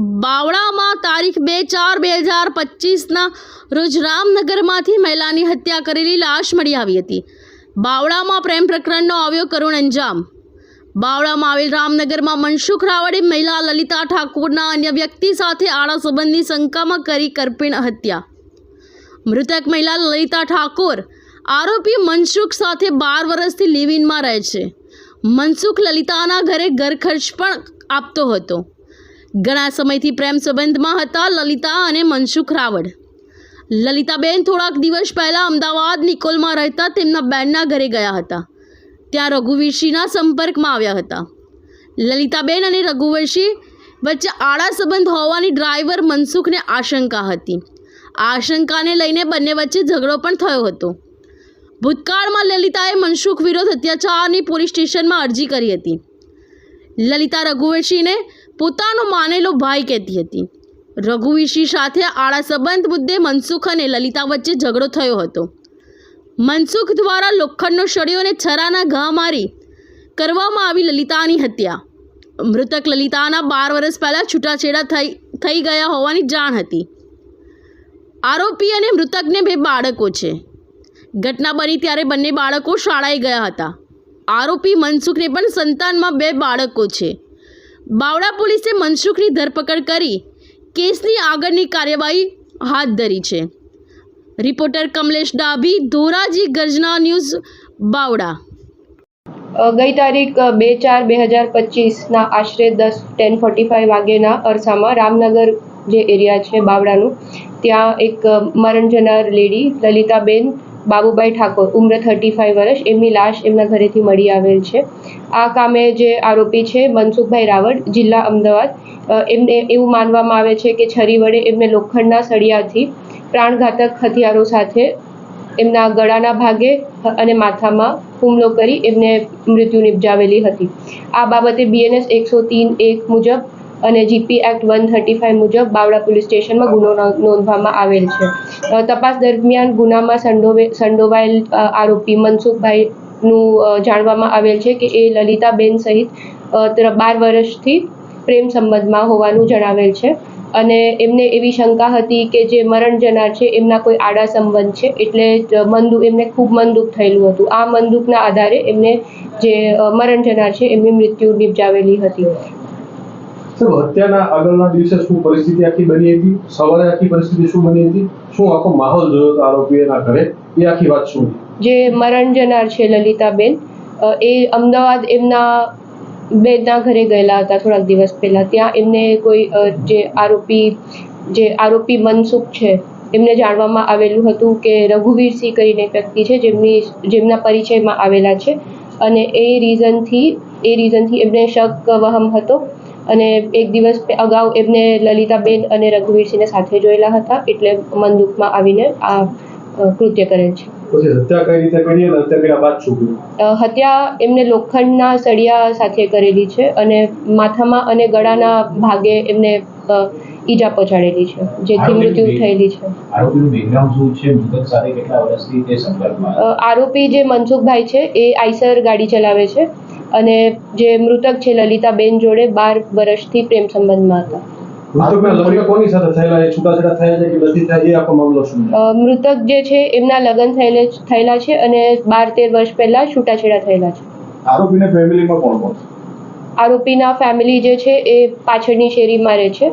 બાવળામાં તારીખ બે ચાર બે હજાર પચીસના રોજ રામનગરમાંથી મહિલાની હત્યા કરેલી લાશ મળી આવી હતી. બાવળામાં પ્રેમ પ્રકરણનો આવ્યો કરુણ અંજામ. બાવળામાં આવેલ રામનગરમાં મનસુખ રાવળે મહિલા લલિતા ઠાકોરના અન્ય વ્યક્તિ સાથે આડા સંબંધની શંકામાં કરી કરપીણ હત્યા. મૃતક મહિલા લલિતા ઠાકોર આરોપી મનસુખ સાથે બાર વર્ષથી લિવિનમાં રહે છે. મનસુખ લલિતાના ઘરે ઘર ખર્ચ પણ આપતો હતો. ઘણા સમયથી પ્રેમ સંબંધમાં હતા લલિતા અને મનસુખ રાવળ. લલિતાબેન થોડાક દિવસ પહેલાં અમદાવાદ નિકોલમાં રહેતા તેમના બેનના ઘરે ગયા હતા. ત્યાં રઘુવીરસિંહના સંપર્કમાં આવ્યા હતા. લલિતાબેન અને રઘુવંશી વચ્ચે આડા સંબંધ હોવાની ડ્રાઈવર મનસુખને આશંકા હતી. આશંકાને લઈને બંને વચ્ચે ઝઘડો પણ થયો હતો. ભૂતકાળમાં લલિતાએ મનસુખ વિરોધ અત્યાચારની પોલીસ સ્ટેશનમાં અરજી કરી હતી. લલિતા રઘુવંશીને પોતાનો માનેલો ભાઈ કહેતી હતી. રઘુવીરસિંહ સાથે આડા સંબંધ મુદ્દે મનસુખ અને લલિતા વચ્ચે ઝઘડો થયો હતો. મનસુખ દ્વારા લોખંડનો સળિયો અને છરાના ઘા મારી કરવામાં આવી લલિતાની હત્યા. મૃતક લલિતાના બાર વર્ષ પહેલાં છૂટાછેડા થઈ થઈ ગયા હોવાની જાણ હતી. આરોપી અને મૃતકને બે બાળકો છે. ઘટના બની ત્યારે બંને બાળકો શાળાએ ગયા હતા. આરોપી મનસુખને પણ સંતાનમાં બે બાળકો છે. બાવડા પોલીસે મનસુખની ધરપકડ કરી કેસની આગળની કાર્યવાહી હાથ ધરી છે. રિપોર્ટર કમલેશ ડાભી, ધોરાજી ગર્જના ન્યૂઝ બાવડા ગઈ તારીખ બે ચાર બે હજાર પચીસના આશરે દસ, ટેન ફોર્ટી ફાઇવ વાગ્યેના અરસામાં રામનગર જે એરિયા છે બાવડાનું ત્યાં એક મરણ જનાર લેડી લલિતાબેન બાબુભાઈ ઠાકોર, ઉંમર થર્ટી ફાઇવ વર્ષ, એમની લાશ એમના ઘરેથી મળી આવેલ છે. આ કામે જે આરોપી છે, મનસુખભાઈ રાવળ, જિલ્લા અમદાવાદ એમને એવું માનવામાં આવે છે કે છરી વડે એમને લોખંડના સળિયાથી પ્રાણઘાતક હથિયારો સાથે એમના ગળાના ભાગે અને માથામાં હુમલો કરી એમને મૃત્યુ નિપજાવેલી હતી. આ બાબતે બીએનએસ એકસો તીન એક મુજબ અને GP act one thirty five મુજબ બાવડા પોલીસ સ્ટેશનમાં ગુનો નોંધવામાં આવેલ છે. તપાસ દરમિયાન ગુનામાં સંડોવે, સંડોવાયેલ આરોપી મનસુખભાઈનું જાણવામાં આવેલ છે કે એ લલિતાબેન સહિત બાર વર્ષથી પ્રેમ સંબંધમાં હોવાનું જણાવેલ છે. અને એમને એવી શંકા હતી કે જે મરણ જનાર છે, એમના કોઈ આડા સંબંધ છે, એટલે મનદુખ એમને ખૂબ મનદુખ થયેલું હતું. આ મનદુખના આધારે એમને જે મરણ જનાર છે, એમની મૃત્યુ નિપજાવેલી હતી. સાહેબ હત્યાના આગળના દિવસે શું પરિસ્થિતિ આખી બની હતી? સવારે આખી પરિસ્થિતિ શું બની હતી? શું આખો માહોલ જોયો હતો આરોપીના ઘરે? એ આખી વાત શું જે મરણ જનાર છે લલિતાબેન એ અમદાવાદ એમના બેનના ઘરે ગયેલા હતા થોડાક દિવસ પહેલાં. ત્યાં એમને કોઈ જે આરોપી જે આરોપી મનસુખ છે, એમને જાણવામાં આવેલું હતું કે રઘુવીરસિંહ કરીને વ્યક્તિ છે, જેમની, જેમના પરિચયમાં આવેલા છે. અને એ રીઝનથી એ રીઝનથી એમને શક વહમ હતો અને એક દિવસ અગાઉ એમને લલિતાબેન અને રઘુવીરસિંહને સાથે જોયેલા હતા એટલે મનદુખમાં આવીને આ કૃત્ય કરેલ છે. હત્યા કરી એમને લોખંડના સળિયા સાથે કરેલી છે અને માથામાં અને ગળાના ભાગે એમને ઈજા પહોંચાડેલી છે જેથી મૃત્યુ થયેલી છે. આરોપી જે મનસુખભાઈ છે એ આઈસર ગાડી ચલાવે છે. અને જે મૃતક છે લલિતાબેન જોડે બાર વર્ષથી પ્રેમ સંબંધમાં હતા. મૃતક જે છે એમના લગ્ન થયેલે થયેલા છે અને બાર તેર વર્ષ પહેલા છૂટાછેડા થયેલા છે. આરોપીને ફેમિલીમાં કોણ કોણ આરોપીના ફેમિલી જે છે એ પાછળની શેરીમાં રહે છે.